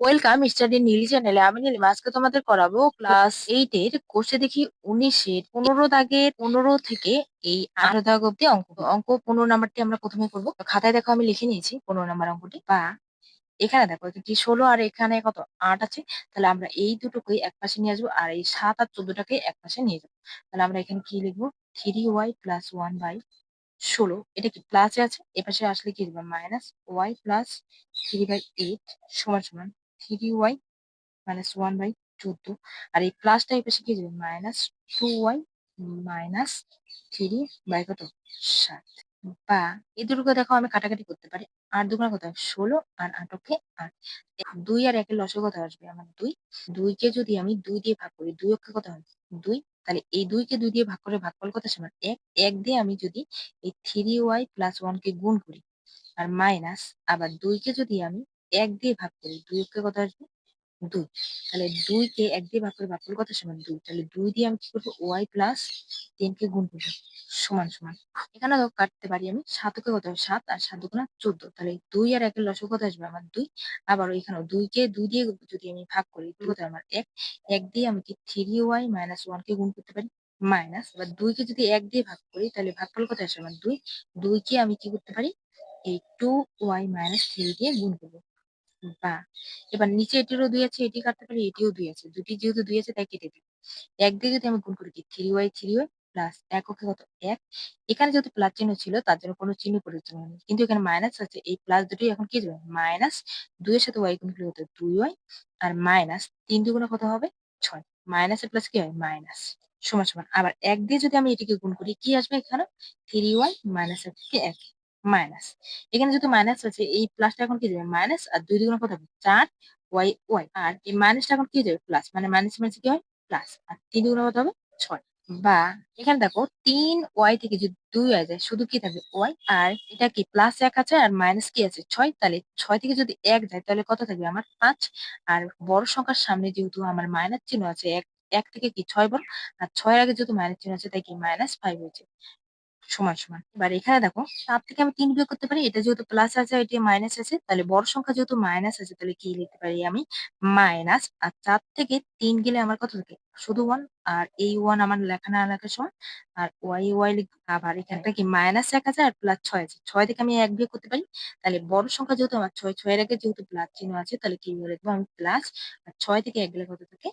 Welcome study Neeli চ্যানেলে আমি নীলিমা আজকে তোমাদের করাবো ক্লাস এইট এর কোর্সে দেখি উনিশের পনেরো দাগের পনেরো থেকে এই আঠারো দাগ অব্দি অঙ্ক। অঙ্ক পনেরো নাম্বারটি আমরা প্রথমে করব। খাতায় দেখো, আমি লিখে নিয়েছি পনেরো নাম্বার অঙ্কটি। বা এখানে দেখো এটি ষোলো আর এখানে কত? আট আছে। তাহলে আমরা এই দুটোকেই এক পাশে নিয়ে আসব আর এই সাত আর চোদ্দটাকে এক পাশে নিয়ে যাব। তাহলে আমরা এখানে কি লিখব? Three Y plus one by ষোলো। এটা কি প্লাসে আছে? এপাশে আসলে কি দেবে minus Y plus three by eight সমান সমান three Y minus one by চোদ্দ আর এই প্লাসটা এই পাশে কি যাবে? Minus two Y minus three by কত? সাত। বা এই দুটোকে দেখো আমি কাটাকাটি করতে পারি। আর দুগুণ কত? ষোলো। আর আটকে আট। দুই আর একের লসে কত আসবে? আমার দুই। দুইকে যদি আমি দুই দিয়ে ভাগ করি, দুই অক্ষে কত হয়? দুই। তাহলে এই দুইকে দুই দিয়ে ভাগ করে ভাগ করলে কত সমান এক। এক দিয়ে আমি যদি এই থ্রি ওয়াই প্লাস ওয়ান কে গুণ করি, আর মাইনাস আবার দুইকে যদি আমি এক দিয়ে ভাগ করি দুই অক্ষে কত আসবে? দুই। তাহলে দুইকে এক দিয়ে ভাগ করে ভাগ করলে কত সমান দুই? তাহলে দুই দিয়ে আমি কি করব? ওয়াই প্লাস টেনকে গুণ করব। সমান সমান। এখানে দেখো কাটতে পারি আমি। সাতকে কত সাত আর সাত দুগুণা চোদ্দ। তাহলে দুই আর একের লসক কত আসবে? আমার দুই। আবার এখানেও দুইকে দুই দিয়ে যদি আমি ভাগ করি দুই কত আমার এক? এক দিয়ে আমি কি থ্রি ওয়াই মাইনাস ওয়ান কে গুণ করতে পারি? মাইনাস এবার দুইকে যদি এক দিয়ে ভাগ করি, তাহলে ভাগফল কত আসবে? আমার দুই। দুইকে আমি কি করতে পারি? এই টু ওয়াই মাইনাস থ্রি দিয়ে গুণ করব। বা এবার নিচে এটিরও দুই আছে, এটি কাটতে পারি, এটিও দুই আছে। দুটি যেহেতু দুই আছে, তাই কেটে দিই। এক দিয়ে যদি আমি গুণ করি কি? Three Y three Y plus এক ওকে কত? এক। এখানে যেহেতু প্লাস চিহ্ন ছিল, তার জন্য কোনো চিহ্ন পরিবর্তন হয়নি। কিন্তু এখানে মাইনাস আছে, এই প্লাস দুটি এখন কি যাবে? মাইনাস দুইয়ের সাথে ওয়াই গুণ করলে হতো দুই ওয়াই আর মাইনাস তিন দুগুণে কত হবে? ছয়। মাইনাসের প্লাস কি হয়? মাইনাস সমান সমান। আবার এক দিয়ে যদি আমি এটিকে গুণ করি, কি আসবে এখানে থ্রি ওয়াই মাইনাস এক এক। মাইনাস এখানে যেহেতু মাইনাস আছে এই প্লাসটা এখন কি যাবে? মাইনাস আর দুই দুগুণ কত হবে? চার ওয়াই ওয়াই আর এই মাইনাসটা এখন কি যাবে? প্লাস মানে মাইনাস মাইনাস কি হয়? প্লাস আর তিন দুগুণ কত হবে? ছয়। বা এখানে দেখো, তিন ওয়াই থেকে যদি দুই ওয়াই যায়, শুধু কি থাকবে? ওয়াই আর এটা কি প্লাস এক আছে আর মাইনাস কি আছে? ছয়। তাহলে ছয় থেকে যদি এক যায়, তাহলে কত থাকবে? আমার পাঁচ। আর বড় সংখ্যার সামনে যেহেতু আমার মাইনাস চিহ্ন আছে, এক এক থেকে কি ছয় বড়? আর ছয়ের আগে যেহেতু মাইনাস চিহ্ন আছে, তাই কি? মাইনাস ফাইভ হয়েছে। সমান সমান। এবার এখানে দেখো সাত থেকে আমি তিন বিয়োগ করতে পারি, এটা যেহেতু প্লাস আছে, এটি মাইনাস আছে, তাহলে বড় সংখ্যা যেহেতু মাইনাস আছে, তাহলে কি লিখতে পারি আমি? মাইনাস আর চার থেকে তিন গেলে আমার কত থাকে? শুধু ওয়ান আর এই ওয়ান আমার লেখা না লেখার সময় আর ওয়াই ওয়াই আবার এখানটা কি মাইনাস এক আছে, আর প্লাস ছয় আছে। ছয় থেকে আমি এক বিয়োগ করতে পারি, তাহলে বড় সংখ্যা যেহেতু আমার ছয়, ছয়ের আগে যেহেতু প্লাস চিহ্ন আছে, তাহলে কি বলে লিখব আমি? প্লাস আর ছয় থেকে এক গেলে কত থাকে?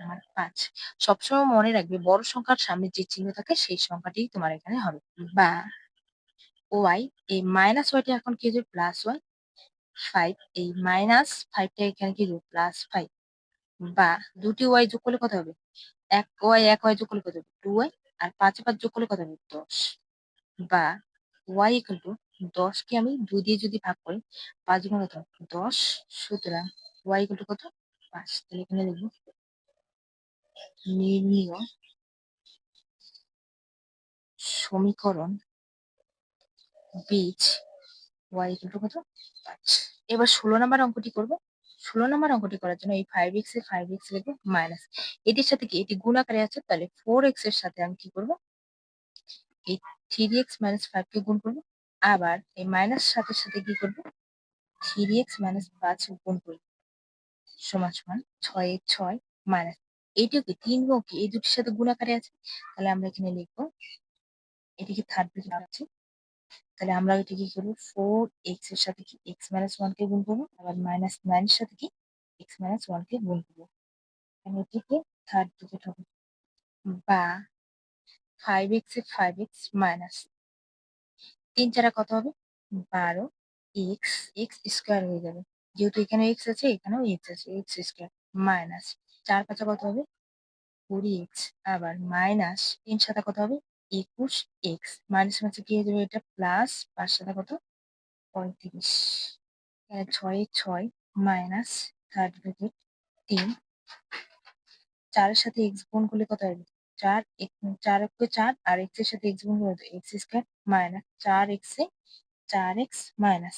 আমার পাঁচ। সবসময় মনে রাখবে বড় সংখ্যার সামনে যে চিহ্ন থাকে সেই সংখ্যাটি তোমার এখানে হবে। বা ওয়াই এই মাইনাস ওয়াইটা এখন কি হবে প্লাস ওয়াই ফাইভ এই মাইনাস ফাইভটা এখানে কি হবে প্লাস ফাইভ বা দুটি ওয়াই যোগ করলে কত হবে? এক ওয়াই এক ওয়াই যোগ করলে কত হবে? টু ওয়াই আর পাঁচে পাঁচ যোগ করলে কত হবে? দশ। বা ওয়াই ইকুয়াল টু দশকে আমি দুই দিয়ে যদি ভাগ করি পাঁচ গুণ কত? দশ। সুতরাং ওয়াই ইকুয়াল টু কত? পাঁচ। তাহলে এখানে লিখব নির্ণীয় সমীকরণ বীজ ওয়াই ইকুয়াল টু কত? এবার ষোলো নম্বর অঙ্কটি করব। ষোলো নম্বর অঙ্কটি করার জন্য এই ফাইভ এক্স এ ফাইভ এক্স লিখব মাইনাস এটির সাথে কি? এটি গুণ আকারে আছে, তাহলে ফোর এক্সের সাথে আমি কি করব? এই থ্রি এক্স মাইনাস ফাইভ কে গুণ করব। আবার এই মাইনাস সাতের সাথে কি করব? থ্রি এক্স মাইনাস পাঁচ গুণ করব। সমান সমান ছয় ছয় মাইনাস এইটাকে তিন গুণ কি এই দুটির সাথে গুণ আকারে আছে? তাহলে আমরা এখানে লিখব এটিকে থার্ড ব্রেকেট আছে তাহলে আমরা এটিকে কি করব? ফোর এক্সের সাথে কি এক্স মাইনাস ওয়ান কে গুণ করব? আবার মাইনাস নাইন এর সাথে কি এক্স মাইনাস ওয়ান কে গুণ করব? এটিকে থার্ড ব্রেকেট হবে বা ফাইভ এক্স এ ফাইভ এক্স মাইনাস তিন চারা কত হবে? বারো এক্স এক্স স্কোয়ার হয়ে যাবে। যেহেতু এখানে এক্স আছে এখানেও এক্স আছে এক্স স্কোয়ার মাইনাস চার পাঁচা কত হবে? কুড়ি এক্স আবার মাইনাস তিন সাথে কত হবে? একুশ এক্স মাইনাস মাঝে কি? হয়ে যাবে এটা প্লাস পাঁচ সাথে কত? পঁয়ত্রিশ। ছয় ছয় মাইনাস থার্ড ব্র্যাকেট তিন। চারের সাথে এক্স গুণ করলে কত হবে? চার চার একে চার, আর এক্সের সাথে এক্স গুণ করলে এক্স স্কোয়ার মাইনাস চার এক্স এ চার এক্স মাইনাস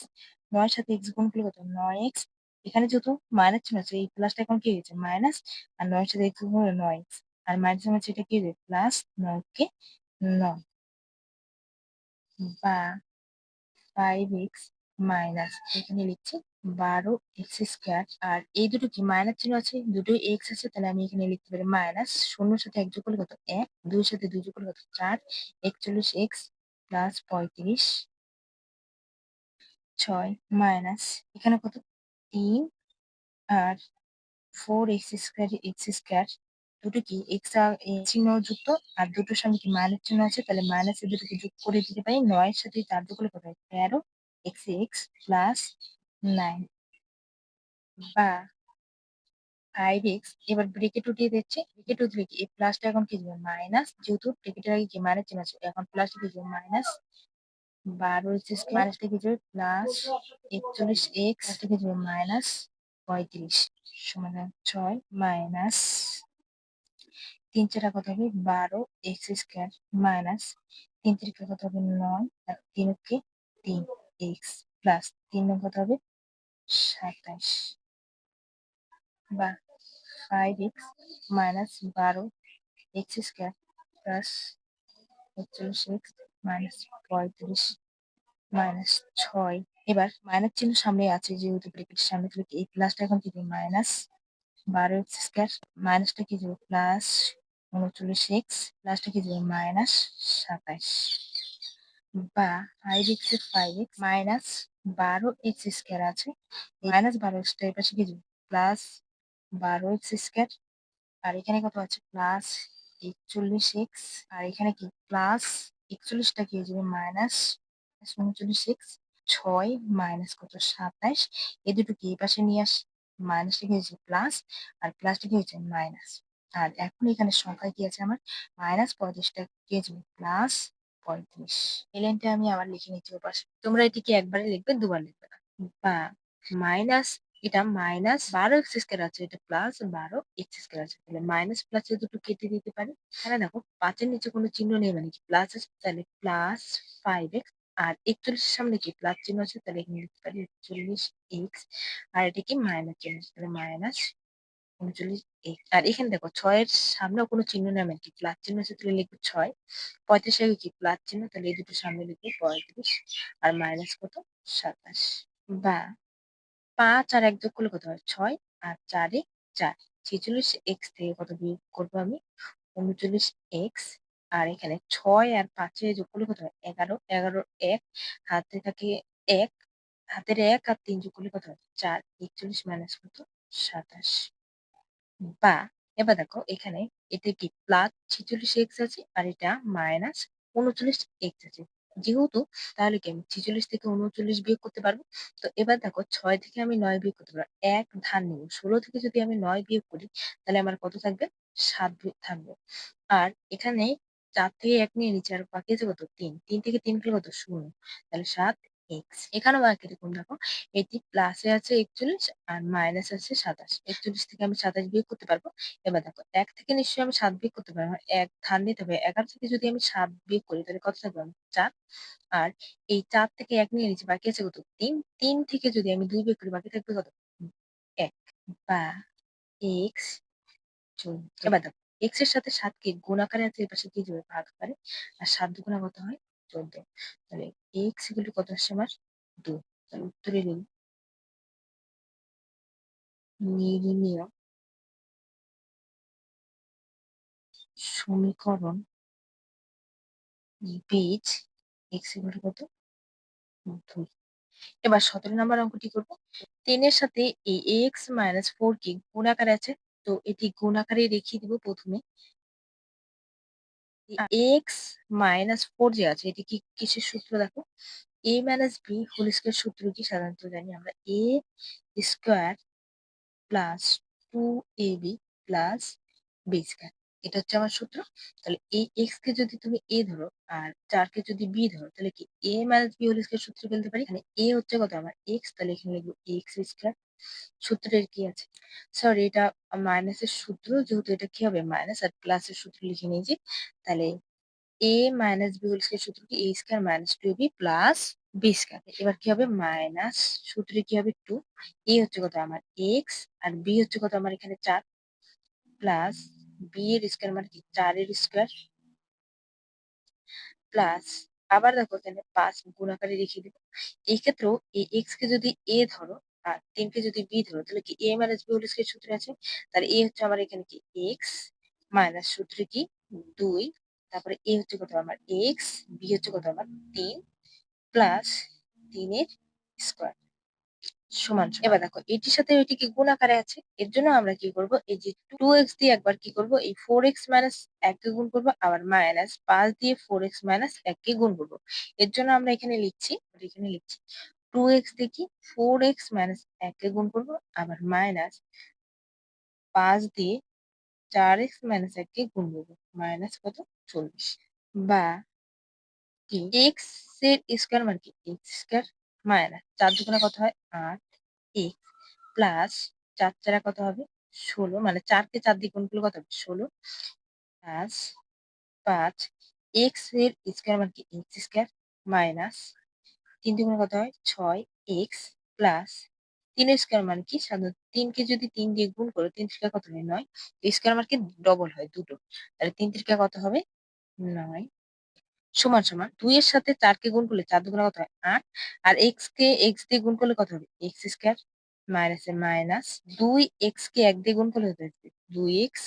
নয়ের সাথে এক্স গুণ করলে কত? নয় এক্স এখানে যেহেতু মাইনাস চিহ্ন আছে এই প্লাসটা এখন কি হয়েছে? মাইনাস আর নয়ের সাথে এক্স করলে নয়। আর মাইনাস মাইনাস এটা কি হয়েছে? প্লাস নয় কে? নয়। বা ফাইভ এক্স মাইনাস এখানে লিখছি বারো এক্স স্কোয়ার আর এই দুটো কি মাইনাস চিহ্ন আছে? দুটো এক্স আছে, তাহলে আমি এখানে লিখতে পারি মাইনাস শূন্যর সাথে এক যোগ করলে কত? এক। দুই সাথে দুই যোগ করলে কত? চার। একচল্লিশ এক্স প্লাস পঁয়ত্রিশ, ছয় মাইনাস এখানে কত? তিন আর four X square X square দুটো কি এক্স চিহ্ন যুক্ত, আর দুটোর সঙ্গে কি মাইনাস চিহ্ন আছে, তাহলে মাইনাস দুটোকে যোগ করে দিতে পারি, নয়ের সাথে চার করলে কত হয়? তেরো এক্স এক্স প্লাস নাইন বা ফাইভ এক্স এবার ব্রেকেট উঠিয়ে দিচ্ছে ব্রেকেট উঠলে কি? এই প্লাসটা এখন কি যাবে মাইনাস যেহেতু ব্রেকেটের আগে কি? মাইনাস চিহ্ন আছে, এখন প্লাস কি যাবে মাইনাস বারো মাইনাস থেকে যাবে প্লাস একচল্লিশ এক্স থেকে যাবে মাইনাস পঁয়ত্রিশ সমান ছয় মাইনাস তিন চারা কত হবে? বারো এক্স স্কোয়ার মাইনাস তিন তিরিকা কত হবে? নয় আর তিন কে তিন এক্স প্লাস তিন কত হবে? সাতাশ। বা ফাইভ এক্স মাইনাস বারো এক্স স্কোয়ার প্লাস একচল্লিশ এক্স মাইনাস পঁয়ত্রিশ মাইনাস ছয়। এবার মাইনাস চিহ্ন সামনে আছে, যেহেতু ব্রেকেটের সামনে তাহলে এই প্লাসটা এখন কি মাইনাস বারো এক্স স্কোয়ার মাইনাসটা কি যাবে প্লাস উনচল্লিশ এক্স প্লাসটা কি যাবে মাইনাস সাতাশ বা ফাইভ এক্সের ফাইভ এক্স মাইনাস বারো এক্স স্কোয়ার আছে। মাইনাস বারো এক্সটা এর পাশে কি যাবে প্লাস বারো এক্স স্কোয়ার আর এখানে কত আছে? প্লাস একচল্লিশ এক্স আর এখানে কি? প্লাস একচল্লিশটা কি হয়ে যাবে মাইনাস উনচল্লিশ এক্স ছয়, মাইনাস কত? সাতাশ। এ দুটো কি এই পাশে নিয়ে আস মাইনাসটা কি হয়েছে প্লাস আর প্লাসটা কি হয়েছে মাইনাস আর এখন এখানে সংখ্যা কি আছে আমার? মাইনাস পঁয়ত্রিশটা কি হয়েছে প্লাস পঁয়ত্রিশ। এই লাইনটা আমি আবার লিখে নিচ্ছি পাশে তোমরা এটিকে একবারে লিখবে, দুবার লিখবে না। বা মাইনাস এটা মাইনাস বারো এক্স স্কোয়ার আছে, এটা প্লাস বারো এক্স স্কোয়ার আছে। তাহলে মাইনাস প্লাস দুটো কেটে দিতে পারি। তাহলে দেখো, পাঁচের নিচে কোনো চিহ্ন নেই মানে কি প্লাস আছে, তাহলে প্লাস ফাইভ এক্স আর একচল্লিশের সামনে কি প্লাস চিহ্ন আছে, তাহলে এখানে লিখতে পারি একচল্লিশ এক্স আর এটা কি মাইনাস চিহ্ন আছে, তাহলে মাইনাস উনচল্লিশ এক্স আর এখানে দেখো, ছয়ের সামনেও কোনো চিহ্ন নেই মানে কি প্লাস চিহ্ন আছে, তাহলে লিখব ছয়। পঁয়ত্রিশ আগে কি প্লাস চিহ্ন, তাহলে এই দুটো সামনে লিখব পঁয়ত্রিশ, আর মাইনাস কত? সাতাশ। বা পাঁচ আর এক যোগ করলে কত হয়? ছয় আর চারে চার। ছেচল্লিশ এক্স থেকে কত বিয়োগ করব আমি? উনচল্লিশ এক্স আর এখানে ছয় আর পাঁচে যোগ করলে কত হয়? এগারো। এগারো এক হাতে থাকে এক, হাতের এক আর তিন যোগ করলে কত হয়? চার। একচল্লিশ মাইনাস কত? সাতাশ। বা, এবার দেখো এখানে এতে কি? প্লাস ছেচল্লিশ এক্স আছে আর এটা মাইনাস উনচল্লিশ এক্স আছে। যেহেতু, তাহলে কি আমি ছেচল্লিশ থেকে উনচল্লিশ বিয়োগ করতে পারব? তো এবার দেখো, ছয় থেকে আমি নয় বিয়োগ করতে পারব। এক ধান নেব। ষোলো থেকে যদি আমি নয় বিয়োগ করি, তাহলে আমার কত থাকবে? সাত থাকবে। আর এখানে চার থেকে এক নিয়ে নিচে আর বাকি আছে কত? তিন। তিন থেকে তিন গেলে কত? শূন্য। তাহলে সাত এক্স এখানেও বাকি দেখুন, দেখো। এটি প্লাসে আছে একচল্লিশ আর মাইনাস আছে সাতাশ। একচল্লিশ থেকে আমি সাতাশ বিয়োগ করতে পারব। এবার দেখো, এক থেকে নিশ্চয়ই আমি সাত বিয়োগ করতে পারব। এক ধান নিতে হবে। এগারো থেকে যদি আমি সাত বিয়োগ করি, তাহলে কত থাকবে? চার। আর এই চার থেকে এক নিয়ে নিচ্ছি, বাকি আছে কত? তিন। তিন থেকে যদি আমি দুই বিয়োগ করি, বাকি থাকবে কত? এক। বা এক্স এবার দেখো এক্সের সাথে সাতকে গুণ আকারে আছে এর পাশে কি যাবে? ভাগ আকারে আর সাত দুগুণা কত হয়? চোদ্দ তাহলে এক্স এগুলো কত আসছে আমার? দু। তাহলে উত্তরে লিখব নির্ণীয় সমীকরণ বীজ এক্স এগুলো কত? দুই। এবার সতেরো নম্বর অঙ্কটি করব? তিনের সাথে এই এক্স মাইনাস ফোর কি গুণ আকারে আছে, তো এটি গুণ আকারে রেখে দিব প্রথমে। এক্স মাইনাস ফোর যে আছে এটি কি কিসের সূত্র দেখো? A minus B whole square সূত্র কি সাধারণত জানি আমরা? A square plus two A B plus B square এটা হচ্ছে আমার সূত্র। তাহলে এই এক্স কে যদি তুমি এ ধরো আর চার কে যদি বি ধরো তাহলে কি A minus B whole square সূত্র ফেলতে পারি? এখানে এ হচ্ছে কত? আমার এক্স তাহলে এখানে লিখব এক্স স্কোয়ার সূত্রের কি আছে? সরি এটা মাইনাসের সূত্র, যেহেতু এটা কি হবে? মাইনাস আর প্লাসের সূত্র লিখে নিয়েছি তাহলে A minus B whole square সূত্র কি? A square minus two B plus B square এবার কি হবে? মাইনাস সূত্রে কি হবে? টু এ হচ্ছে কত আমার এক্স আর বি হচ্ছে কত আমার এখানে চার? প্লাস বি এর স্কোয়ার মানে কি? চারের স্কোয়ার প্লাস আবার দেখো এখানে পাঁচ গুণ আকারে রেখে দিব এই ক্ষেত্রেও এই এক্স কে যদি এ ধরো আর তিনকে যদি বি ধরো তাহলে কি A minus B whole square সূত্র আছে? তাহলে এ হচ্ছে আমার এখানে কি? এক্স মাইনাস সূত্রে কি? দুই। তারপরে এ হচ্ছে কত? আমার এক্স বি হচ্ছে কত? আমার তিন প্লাস তিনের স্কোয়ার সমান। এবার দেখো এটির সাথে এটিকে গুণ আকারে আছে? এর জন্য আমরা কি করব? এই যে টু এক্স দিয়ে একবার কি করব? এই ফোর এক্স মাইনাস এককে গুণ করব আবার মাইনাস পাঁচ দিয়ে ফোর এক্স মাইনাস এককে গুণ করব। এর জন্য আমরা এখানে লিখছি এখানে লিখছি টু এক্স কি ফোর এক্স মাইনাস এককে গুণ করব, আবার মাইনাস পাঁচ দিয়ে চার এক্স মাইনাস এককে গুণ করব মাইনাস কত? চল্লিশ। বা এক্সের স্কোয়ার মানে কি? এক্স স্কোয়ার মাইনাস চার দুগুণে কত হয়? আট এক্স প্লাস চার চারা কত হবে? ষোলো। মানে চারকে চার দিয়ে গুণ করলে কত হবে? ষোলো প্লাস পাঁচ। এক্সের স্কোয়ার মানে কি? এক্স স্কোয়ার মাইনাস তিন দুগুণে কত হয়? ছয় এক্স প্লাস তিনের স্কোয়ার মান কি? সাধারণত তিনকে যদি তিন দিয়ে গুণ করো, তিন ত্রিকা কত হয়? নয়। স্কোয়ার মানে কি ডবল হয় দুটো। তাহলে তিন ত্রিকা কত হবে? নয়। সমান সমান। দুই এর সাথে চারকে গুণ করলে চার দুগুণে কত হয়? আট। আর এক্স কে এক্স দিয়ে গুণ করলে কত হবে? এক্স স্কোয়ার মাইনাস মাইনাস দুই এক্স কে এক দিয়ে গুণ করলে হতে হবে? দুই এক্স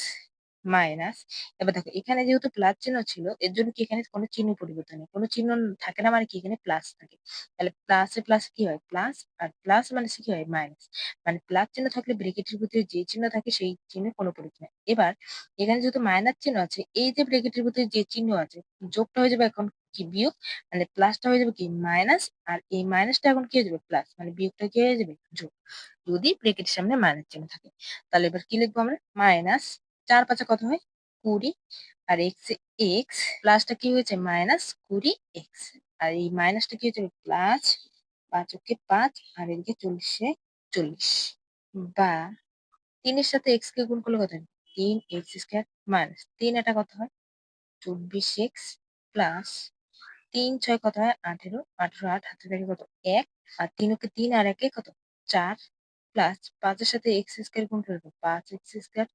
মাইনাস। এবার দেখো, এখানে যেহেতু প্লাস চিহ্ন ছিল, এর জন্য কি এখানে কোনো চিহ্ন পরিবর্তন নেই। কোনো চিহ্ন থাকে না মানে কি? এখানে প্লাস থাকে। তাহলে প্লাসে প্লাস কি হয়? প্লাস আর প্লাস মানে কি হয়? মাইনাস মানে প্লাস চিহ্ন থাকলে ব্রেকেটের ভিতরে যে চিহ্ন থাকে, সেই চিহ্নে কোনো পরিবর্তন নেই। এবার এখানে যেহেতু মাইনাস চিহ্ন আছে, এই যে ব্রেকেটের ভিতরে যে চিহ্ন আছে, যোগটা হয়ে যাবে এখন কি বিয়োগ? মানে প্লাসটা হয়ে যাবে কি? মাইনাস আর এই মাইনাসটা এখন কি হয়ে যাবে? প্লাস মানে বিয়োগটা কি হয়ে যাবে? যোগ। যদি ব্রেকেটের সামনে মাইনাস চিহ্ন থাকে। তাহলে এবার কি লিখব আমরা? মাইনাস চার পাঁচে কত হয়? কুড়ি। আর এক্স এক্স প্লাসটা কি হয়েছে? মাইনাস কুড়ি এক্স আর এই মাইনাসটা কি হয়েছে? প্লাস পাঁচ ওকে পাঁচ, আর এদিকে চল্লিশে চল্লিশ। বা তিনের সাথে এক্স কে গুণ করলে কত হয়? তিন এক্স স্কোয়ার মাইনাস তিন এটা কত হয়? চব্বিশ এক্স প্লাস তিন ছয় কত হয়? আঠেরো। আঠেরো আট হাতে থাকে কত? এক। আর তিন ওকে তিন, আর একে কত? চার। প্লাস পাঁচের সাথে এক্স স্কোয়ার গুণ দেবো। পাঁচ এক্স স্কোয়ার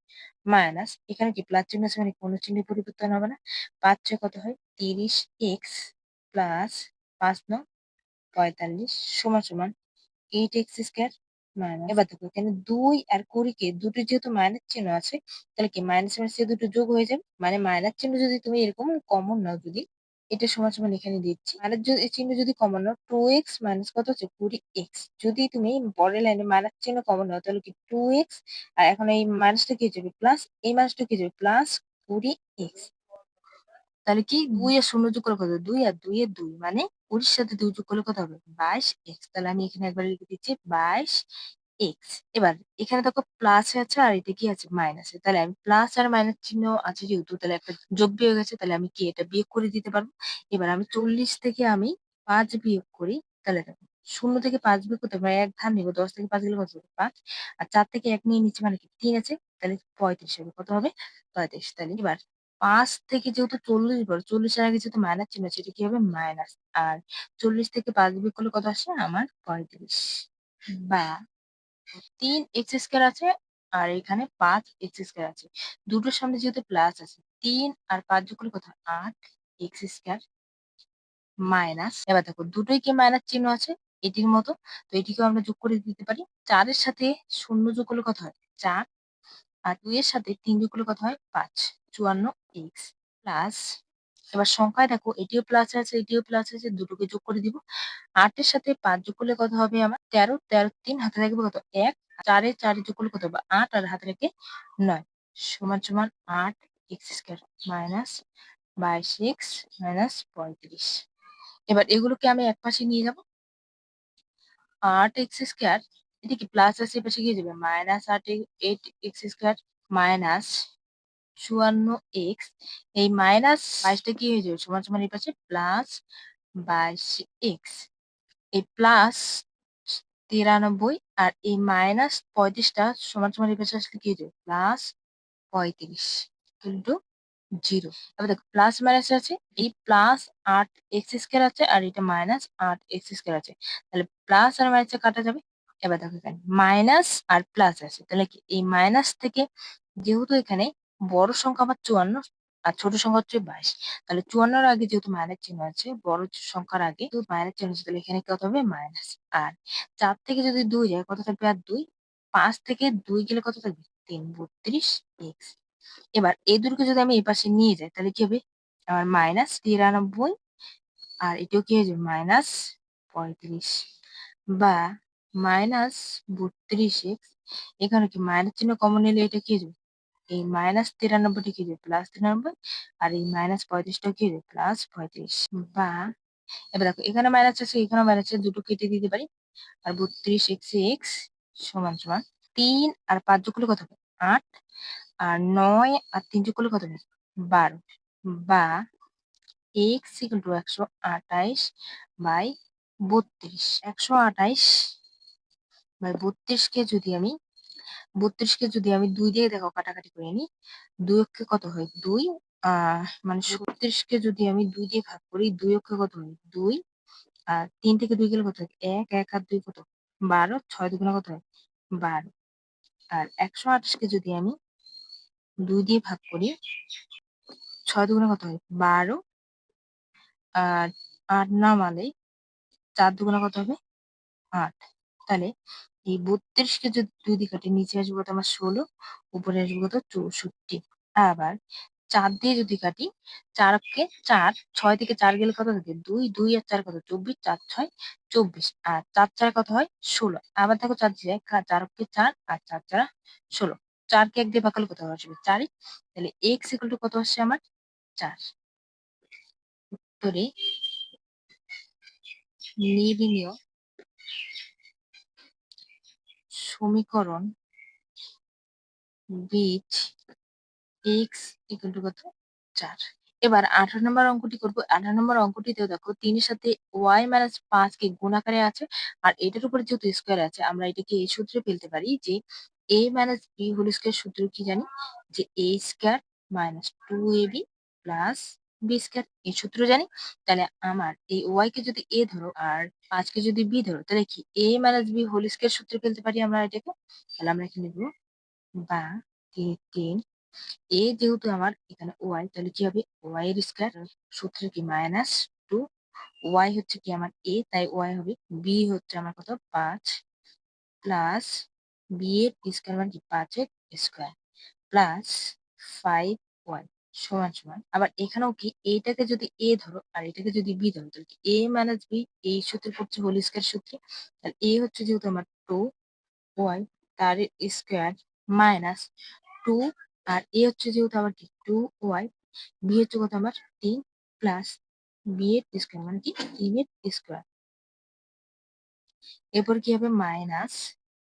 মাইনাস এখানে কি প্লাস চিহ্ন আছে মানে কোনো চিহ্ন পরিবর্তন হবে না। পাঁচ ছয় কত হয়? তিরিশ এক্স প্লাস পাঁচ ন পঁয়তাল্লিশ সমান সমান এইট এক্স স্কোয়ার মাইনাস এবার দেখো এখানে দুই আর কুড়িকে দুটো যেহেতু মাইনাস চিহ্ন আছে, তাহলে কি মাইনাস মাইনাস দুটো যোগ হয়ে যাবে? মানে মাইনাস চিহ্ন যদি তুমি এরকম কমন নাও যদি এটা সমান সমান এখানে দিচ্ছি। মাইনাস চিহ্ন যদি কমন নাও টু এক্স মাইনাস কত হচ্ছে? কুড়ি এক্স যদি তুমি পরের লাইনে মাইনাস চিহ্ন কমন নাও তাহলে কি টু এক্স আর এখন এই মাইনাসটা কি যাবে? প্লাস এই মাইনাসটা কি যাবে? প্লাস কুড়ি এক্স তাহলে কি দুই আর শূন্য যোগ করলে কত হবে? দুই আর দুই এর দুই। মানে কুড়ির সাথে দুই যোগ করলে কত হবে? বাইশ এক্স তাহলে আমি এখানে একবার লিখে দিচ্ছি বাইশ এক্স এবার, এখানে দেখো প্লাস আছে আর এটা কি আছে? মাইনাস তাহলে আমি প্লাস আর মাইনাস চিহ্ন আছে যেহেতু, তাহলে একটা যোগ বিয়োগ গেছে তাহলে আমি কি এটা বিয়োগ করে দিতে পারব? এবার আমি চল্লিশ থেকে আমি পাঁচ বিয়োগ করি, তাহলে দেখো, শূন্য থেকে পাঁচ বিয়োগ করতে পারি এক ধান নিবো, দশ থেকে পাঁচ গেলে কত হবে? পাঁচ। আর চার থেকে এক নিয়ে নিচ্ছি মানে কি? তিন আছে, তাহলে পঁয়ত্রিশ হবে, কত হবে? পঁয়ত্রিশ। তাহলে এবার পাঁচ থেকে যেহেতু চল্লিশ বড় চল্লিশের আগে যেহেতু মাইনাস চিহ্ন আছে, এটা কি হবে? মাইনাস আর চল্লিশ থেকে পাঁচ বিয়োগ করলে কত আসে? আমার পঁয়ত্রিশ। বা তিন এক্স স্কোয়ার আছে আর এখানে পাঁচ এক্স স্কোয়ার আছে। দুটোর সামনে যেহেতু প্লাস আছে, তিন আর পাঁচ যোগ কত আট এক্স স্কোয়ার মাইনাস এবার দেখো দুটোই কি মাইনাস চিহ্ন আছে? এটির মতো। তো এটিকেও আমরা যোগ করে দিতে পারি। চারের সাথে শূন্য যোগ করলে কত হয় চার, আর দুই এর সাথে তিন যোগ করলে কত হয় পাঁচ। চুয়ান্ন এক্স প্লাস এবার সংখ্যায় দেখো এটিও প্লাস আছে এটিও প্লাস আছে, দুটোকে যোগ করে দিব। আটের সাথে পাঁচ যোগ করলে কত হবে আমার? তেরো তেরো তিন, হাতে থাকবে কত? এক, চারে চারে যোগ করলে কত হবে? আট, আর হাতে রেখে নয়। সমান সমান আট এক্স স্কোয়ার মাইনাস বাইশ এক্স মাইনাস পঁয়ত্রিশ। এবার এগুলোকে আমি এক পাশে নিয়ে যাব। আট এক্স স্কোয়ার, এটা কি প্লাস আছে এপাশে গিয়ে যাবে? মাইনাস আট এইট এক্স স্কোয়ার মাইনাস চুয়ান্ন এক্স, এই মাইনাস বাইশটা কি হয়ে যাবে? সমান সমান এই পাশে প্লাস বাইশ এক্স। এই প্লাস তিরানব্বই আর এই মাইনাস পঁয়ত্রিশটা সমান সমান এই পাশে আসলে কি হয়ে যাবে? প্লাস পঁয়ত্রিশ ইন্টু জিরো এবার দেখো প্লাস মাইনাস আছে, এই প্লাস আট এক্স স্কোয়ার আছে আর এটা মাইনাস আট এক্স স্কোয়ার আছে। তাহলে প্লাস আর মাইনাস কাটা যাবে। এবার দেখো এখানে মাইনাস আর প্লাস আছে। তাহলে কি এই মাইনাস থেকে যেহেতু এখানে বড় সংখ্যা আমার চুয়ান্ন আর ছোট সংখ্যা হচ্ছে বাইশ। তাহলে চুয়ান্নর আগে যেহেতু মাইনাস চিহ্ন আছে, বড় সংখ্যার আগে যেহেতু চিহ্ন আছে, তাহলে এখানে কত হবে? মাইনাস আর চার থেকে যদি দুই যায়, কত থাকবে? আর দুই। পাঁচ থেকে দুই গেলে কত থাকবে? তিন। বত্রিশ এক্স। এবার এই দুটোকে যদি আমি এই পাশে নিয়ে যাই, তাহলে কি হবে? আমার মাইনাস তিরানব্বই আর এটাও কি হয়ে যাবে? মাইনাস পঁয়ত্রিশ বা মাইনাস বত্রিশ এক্স। এখানে কি মাইনাস চিহ্ন কমন নিলে এটা কি হয়ে যাবে? এই মাইনাস তিরানব্বইটা যাবে প্লাস তিরানব্বই আর এই মাইনাস পঁয়ত্রিশটা যাবে প্লাস পঁয়ত্রিশ। বা, এবার দেখো, এখানে মাইনাস আছে এখানে মাইনাস আছে, দুটো কেটে দিতে পারি। আর বত্রিশ এক্স এক্স সমান সমান তিন আর পাঁচ যোগ করলে কত হবে? আট। আর নয় আর তিন যোগ করলে কত হবে? বারো। বা এক্স ইকুয়াল টু একশো আঠাইশ বাই বত্রিশ। একশো আঠাইশ বাই বত্রিশকে যদি আমি বত্রিশকে যদি আমি দুই দিয়ে দেখো কাটাকাটি করে নিই দুই অক্ষে কত হয়? দুই আহ মানে ছত্রিশকে যদি আমি দুই দিয়ে ভাগ করি দুই অক্ষে কত হয়? দুই আর তিন থেকে দুই গেলে কত হয়? এক এক আর দুই কত? বারো ছয় দুগুণে কত হয়? বারো। আর একশো আঠাশকে যদি আমি দুই দিয়ে ভাগ করি ছয় দুগুণে কত হয়? বারো। আর আট নামালে চার দুগুণে কত হবে? আট। তাহলে এই বত্রিশকে যদি দুই দিকে কাটি নিচে আসবে কত? আমার ষোলো, উপরে আসবে কত? চৌষট্টি। আবার চার দিয়ে যদি কাটি, চারকে চার, ছয় থেকে চার গেলে কত থাকে? দুই দুই আর চার কত? চব্বিশ, চার, ছয়, চব্বিশ। আর চার চার কত হয়? ষোলো। আবার দেখো চার দিয়ে চারকে চার আর চার চার ষোলো। চারকে এক দিয়ে ভাগ করলে কত আসবে? চারই তাহলে এক্স ইকুয়াল টু কত আসছে আমার? চার। উত্তরে নির্ণীয় সমীকরণ বীজ এক্স ইকুয়াল টু কত? চার। এবার আঠারো নম্বর অঙ্কটি করব। আঠারো নম্বর অঙ্কটিতেও দেখো, তিনের সাথে ওয়াই মাইনাস পাঁচকে গুণ আকারে আছে, আর এটার উপরে যেহেতু স্কোয়ার আছে, আমরা এটাকে এই সূত্রে ফেলতে পারি যে A minus B whole square সূত্র কি জানি? যে A square minus two A B plus square এই সূত্র জানি। তাহলে আমার এই ওয়াই কে যদি এ ধরো আর পাঁচকে যদি বি ধরো, তাহলে কি A minus B whole square সূত্রে ফেলতে পারি আমরা এটাকে? তাহলে আমরা এখানে লিখব বা তিন এ যেহেতু আমার এখানে ওয়াই তাহলে কি হবে? ওয়াই এর স্কোয়ার সূত্র কি মাইনাস টু ওয়াই হচ্ছে কি আমার এ তাই ওয়াই হবে বি হচ্ছে আমার কত? পাঁচ প্লাস বি এর স্কোয়ার মানে কি? পাঁচের স্কোয়ার প্লাস ফাইভ ওয়াই সমান সমান। আবার এখানেও কি? এইটাকে যদি এ ধরো, আর এটাকে যদি বি ধরো, তাহলে এ মাইনাস বি এই সূত্রে পড়ছে হোল স্কোয়ার সূত্রে। তাহলে এ হচ্ছে যেহেতু আমার টু ওয়াই তার স্কোয়ার মাইনাস টু আর এ হচ্ছে যেহেতু আমার কি? টু ওয়াই বি হচ্ছে কত আমার? তিন প্লাস বি এর স্কোয়ার মানে কি? তিনের স্কোয়ার এরপর কি হবে? মাইনাস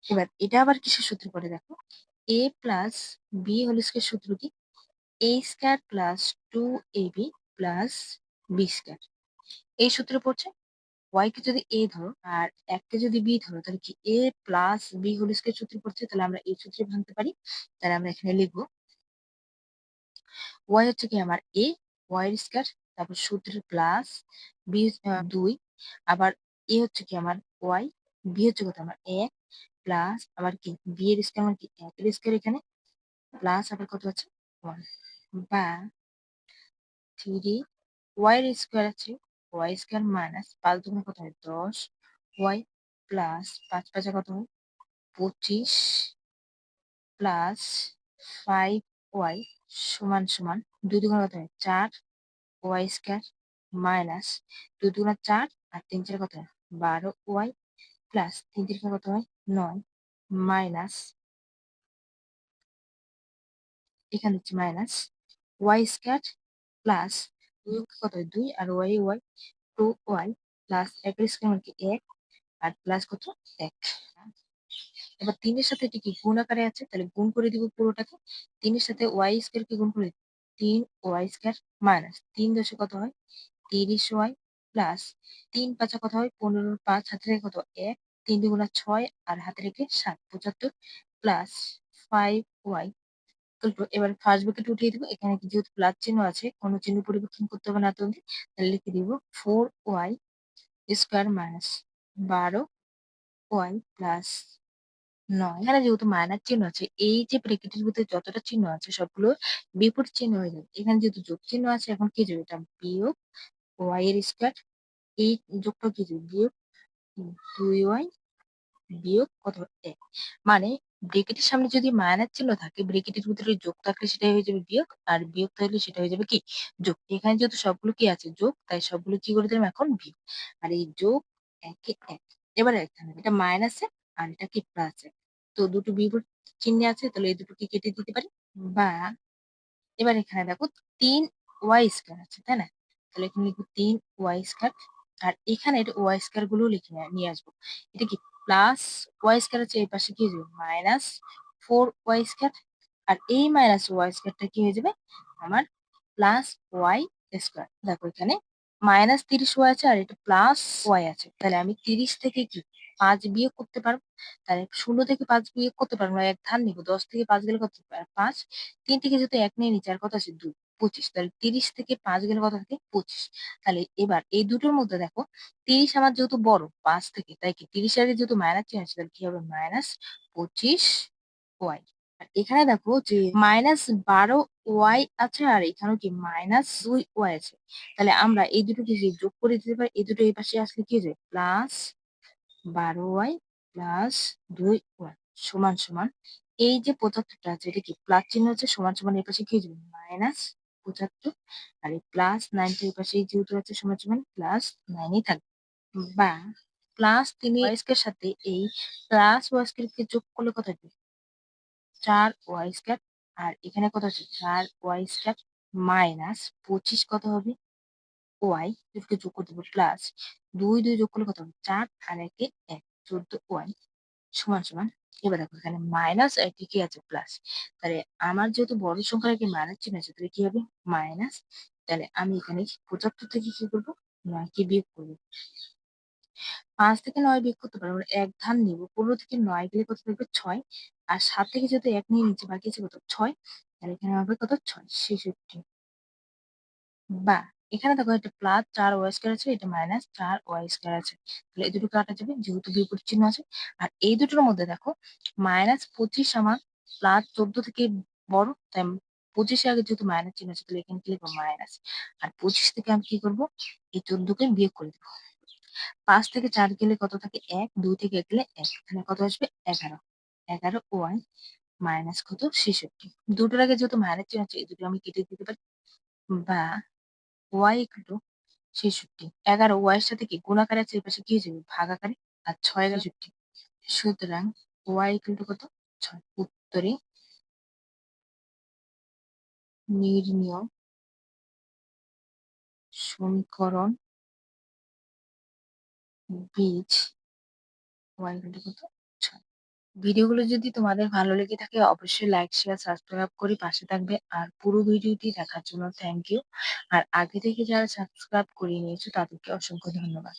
এবার এটা আবার কিসের সূত্র করে দেখো? A plus B whole square সূত্র কি? A square plus two A B plus B square এই সূত্রে পড়ছে ওয়াই কে যদি এ ধরো আর এককে যদি বি ধরো, তাহলে কি A plus B whole square সূত্রে পড়ছে? তাহলে আমরা এই সূত্রে ভাঙতে পারি। তাহলে আমরা এখানে লিখব ওয়াই হচ্ছে কি আমার এ ওয়াই এর স্কোয়ার তারপর সূত্রের প্লাস বি দুই, আবার এ হচ্ছে কি আমার ওয়াই বি হচ্ছে কত আমার এক প্লাস আবার কি বি এর স্কোয়ার আমার কি এক এর স্কোয়ার এখানে প্লাস আবার কত আছে? ওয়ান বা থ্রি ওয়াই এর স্কোয়ার আছে ওয়াই স্কোয়ার মাইনাস পাঁচ দুগুণে কত হয়? দশ ওয়াই প্লাস পাঁচ পাঁচে কত হয়? পঁচিশ প্লাস ফাইভ ওয়াই সমান সমান দুই দুগুণ কত হয়? চার ওয়াই স্কোয়ার মাইনাস দুই দুগুণ চার আর তিন চার কত হয়? বারো ওয়াই প্লাস তিন তিন কত হয়? নয় মাইনাস এখানে হচ্ছে মাইনাস ওয়াই স্কোয়ার প্লাস দুই কত দুই আর Y Y two Y plus এক স্কোয়ার মানে কি এক আর প্লাস কত এক। এবার তিনের সাথে এটি কি গুণ আকারে আছে? তাহলে গুণ করে দিব পুরোটাকে। তিনের সাথে ওয়াই স্কোয়ার কে গুণ করে তিন ওয়াই স্কোয়ার মাইনাস তিন দশে কত হয়? তিরিশ ওয়াই প্লাস তিন পাঁচা কত হয়? পনেরো পাঁচ হাতে রেখে কত এক। তিন দুগুণা ছয় আর হাতে রেখে সাত, পঁচাত্তর প্লাস ফাইভ ওয়াই এবার ফার্স্ট ব্র্যাকেট উঠিয়ে দিব এখানে যেহেতু প্লাস চিহ্ন আছে কোনো চিহ্ন পরিবর্তন করতে হবে না তুমি তাহলে লিখে দিব ফোর ওয়াই স্কোয়ার মাইনাস বারো ওয়াই প্লাস নয়। এখানে যেহেতু মাইনাস চিহ্ন আছে, এই যে ব্র্যাকেটের ভিতরে যতটা চিহ্ন আছে সবগুলো বিপরীত চিহ্ন হয়ে যাবে। এখানে যেহেতু যোগ চিহ্ন আছে এখন কি যাবে? এটা বিয়োগ y এর স্কয়ার এই যোগটা কি যাবে? বিয়োগ 2y বিয়োগ কত? ১ মানে ব্র্যাকেটের সামনে যদি মাইনাস চিহ্ন থাকে ব্র্যাকেটের ভিতরে যোগ থাকলে সেটাই হয়ে যাবে বিয়োগ আর বিয়োগ থাকলে সেটা হয়ে যাবে কি? যোগ। এখানে যেহেতু সবগুলো কি আছে? যোগ তাই সবগুলো কি করে দিলাম এখন বিয়োগ। আর এই যোগ ১ এ ১ এবারে এখানে এটা মাইনাসে আর এটা কি প্লাসে। তো দুটো বিপরীত চিহ্নে আছে তাহলে এই দুটোকে কেটে দিতে পারি বা এবার এখানে দেখো তিন ওয়াই স্কয়ার আছে, তাই না? তাহলে এখানে লিখব ৩ ওয়াই স্কয়ার আর এখানের ওয়াই স্কয়ারগুলো লিখে নিয়ে আসব। এটা কি প্লাস ওয়াই স্কয়ার আছে এই পাশে কি হয়ে যাবে? মাইনাস ফোর ওয়াই স্কয়ার আর এই মাইনাস ওয়াই স্কয়ারটা কি হয়ে যাবে? আমার প্লাস ওয়াই স্কোয়ার দেখো এখানে মাইনাস ৩০ ওয়াই আছে আর এটা প্লাস ওয়াই আছে। তাহলে আমি ৩০ থেকে কি পাঁচ বিয়োগ করতে পারব। তাহলে ষোলো থেকে পাঁচ বিয়োগ করতে পারব এক ধার নিব। ১০ থেকে পাঁচ গেলে কত? ৫ ৩ থেকে যেহেতু এক নিয়ে নিচ্ছি, আর কত আছে? ২ ২৫ তাহলে ৩০ থেকে পাঁচ গেলে কত থাকে? ২৫ তাহলে এবার এই দুটোর মধ্যে দেখো ৩০ আমার যেহেতু বড় ৫ থেকে তাই কি ৩০ এর আগে যেহেতু মাইনাস আছে তাহলে কি হবে? Minus ২৫ Y. আর এখানে দেখো যে মাইনাস ১২ ওয়াই আছে আর এখানেও কি মাইনাস ২ ওয়াই আছে। তাহলে আমরা এই দুটোকে যে যোগ করে দিতে পারি এই দুটো এই পাশে আসলে কি যায়? প্লাস ১২ ওয়াই প্লাস দুই ওয়াই সমান, সমান এই যে ৭৫ টা আছে এটা কি প্লাস চিহ্ন আছে সমান, সমান এই পাশে কি হয়ে? মাইনাস ৭৫ আর এই প্লাস ৯ টা এই পাশে যেহেতু আছে সমান, সমান প্লাস ৯ ই থাকবে। বা প্লাস ৩ ওয়াই স্কয়ার সাথে এই প্লাস ওয়াই স্কয়ার কে যোগ করলে কত হবে? ৪ ওয়াই স্কয়ার আর এখানে কত আছে? ৪ ওয়াই স্কয়ার মাইনাস ২৫ কত হবে? ওয়াই দুটোকে যোগ করে দেব প্লাস ২, ২ যোগ করলে কত হবে? ৪ আর ১ এ ১ ১৪ ওয়াই সমান, সমান এবার দেখো এখানে মাইনাস আর কি আছে? প্লাস। তাহলে আমার যেহেতু বড় সংখ্যার আগে মাইনাস চিহ্ন আছে তাহলে কি হবে? মাইনাস তাহলে আমি এখানে ৭৫ থেকে কি করব ৯ কে বিয়োগ করব পাঁচ থেকে নয় বিয়োগ করতে পারব এক ধান নিব। ১৫ থেকে নয় গেলে কত থাকবে? ছয় আর সাত থেকে যেহেতু এক নিয়ে নিচ্ছি বাকি আছে কত? ছয় তাহলে এখানে হবে কত? ৬ ৬৬ বা এখানে দেখো এটা প্লাস চার ওয়াই স্কয়ার আছে, এটা মাইনাস চার ওয়াই স্কয়ার আছে। তাহলে এই দুটো কাটা যাবে যেহেতু বিপরীত চিহ্ন আছে। আর এই দুটোর মধ্যে দেখো মাইনাস ২৫ আমার প্লাস ১৪ থেকে বড় তাই ২৫ এর আগে যেহেতু মাইনাস চিহ্ন আছে তাহলে এখানে কি লিখব? মাইনাস। আর ২৫ থেকে আমি কি করব? এই ১৪ কে বিয়োগ করে দেবো পাঁচ থেকে চার গেলে কত থাকে? ১, ২ থেকে ১ গেলে এক এখানে কত আসবে? ১১ ১১ ওয়াই মাইনাস কত? ৬৬ দুটোর আগে যেহেতু মাইনাস চিহ্ন আছে এই দুটো আমি কেটে দিতে পারি বা ওয়াই ইকুয়াল টু ৬৬ ১১ ওয়াই এর সাথে কি গুণ আকারে আছে এপাশে কি যাবে? ভাগ আকারে আর ৬ গেল ৬৬ সুতরাং ওয়াই ইকুয়াল টু কত? ছয় উত্তরে নির্ণীয় সমীকরণ বীজ ওয়াই ইকুয়াল টু কত? ৬ ভিডিওগুলো যদি তোমাদের ভালো লেগে থাকে অবশ্যই লাইক, শেয়ার, সাবস্ক্রাইব করে পাশে থাকবে। আর পুরো ভিডিওটি দেখার জন্য থ্যাংক ইউ। আর আগে থেকে যারা সাবস্ক্রাইব করে নিয়েছো তাদেরকে অসংখ্য ধন্যবাদ।